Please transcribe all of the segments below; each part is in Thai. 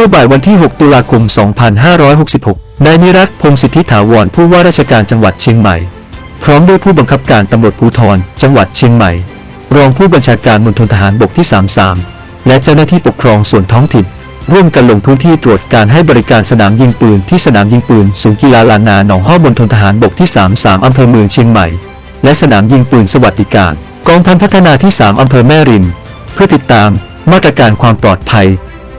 มื่อบ่ายวันที่ 6 ตุลาคม 2566 นายนิรัตพงศ์สิทธิถาวรผู้ว่าราชการจังหวัดเชียงใหม่ พร้อมด้วยผู้บังคับการตำรวจภูธรจังหวัดเชียงใหม่ รองผู้บัญชาการมณฑลทหารบกที่ 33 และเจ้าหน้าที่ปกครองส่วนท้องถิ่น ร่วมกันลงพื้นที่ตรวจการให้บริการสนามยิงปืนที่สนามยิงปืนศูนย์กีฬาลานนาหนองห้อมณฑลทหารบกที่ 33 อำเภอเมืองเชียงใหม่ และสนามยิงปืนสวัสดิการ กองพันพัฒนาที่ 3 อำเภอแม่ริม เพื่อติดตามมาตรการความปลอดภัย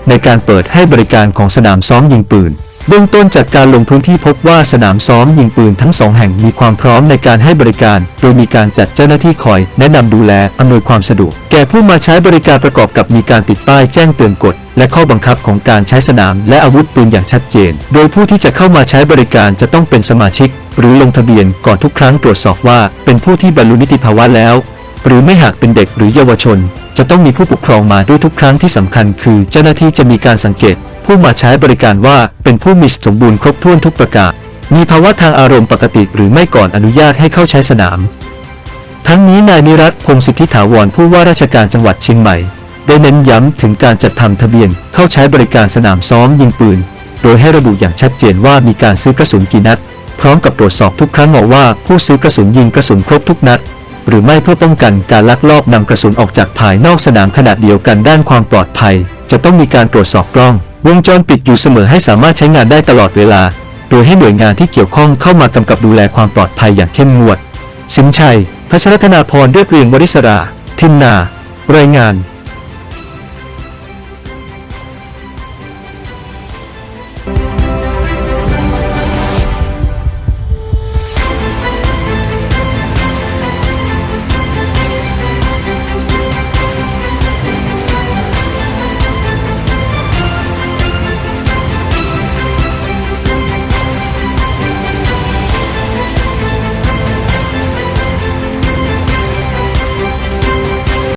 ในการเปิดให้บริการของสนามซ้อมยิงปืน เบื้องต้นจากการลงพื้นที่พบว่าสนามซ้อมยิงปืนทั้งสองแห่งมีความพร้อมในการให้บริการ โดยมีการจัดเจ้าหน้าที่คอยแนะนำดูแลอำนวยความสะดวก แก่ผู้มาใช้บริการประกอบกับมีการติดป้ายแจ้งเตือนกฎและข้อบังคับของการใช้สนามและอาวุธปืนอย่างชัดเจน โดยผู้ที่จะเข้ามาใช้บริการจะต้องเป็นสมาชิก หรือลงทะเบียนก่อนทุกครั้งตรวจสอบว่า เป็นผู้ที่บรรลุนิติภาวะแล้ว หรือไม่หากเป็นเด็กหรือเยาวชน จะต้องมีผู้ปกครองมาด้วยทุกครั้งที่สำคัญคือเจ้าหน้าที่จะมีการสังเกต ผู้มาใช้บริการว่าเป็นผู้มีสมบูรณ์ครบถ้วนทุกประการมีภาวะทางอารมณ์ปกติหรือไม่ก่อนอนุญาตให้เข้าใช้สนาม ทั้งนี้นายนิรัตพงศิทธิถาวรผู้ว่าราชการจังหวัดเชียงใหม่ ได้เน้นย้ำถึงการจัดทำทะเบียนเข้าใช้บริการสนามซ้อมยิงปืน โดยให้ระบุอย่างชัดเจนว่ามีการซื้อกระสุนกี่นัด พร้อมกับตรวจสอบทุกครั้งบอกว่าผู้ซื้อกระสุนยิงกระสุนครบทุกนัด หรือไม่เพื่อป้องกันการลักลอบนำกระสุนออกจากภายนอกสนามขนาดเดียวกันด้านความปลอดภัย จะต้องมีการตรวจสอบกล้อง วงจรปิดอยู่เสมอให้สามารถใช้งานได้ตลอดเวลา โดยให้หน่วยงานที่เกี่ยวข้องเข้ามากำกับดูแลความปลอดภัยอย่างเข้มงวด สินชัยพัชรัตนาพรเรียบเรียงวริศรา ทินนา รายงาน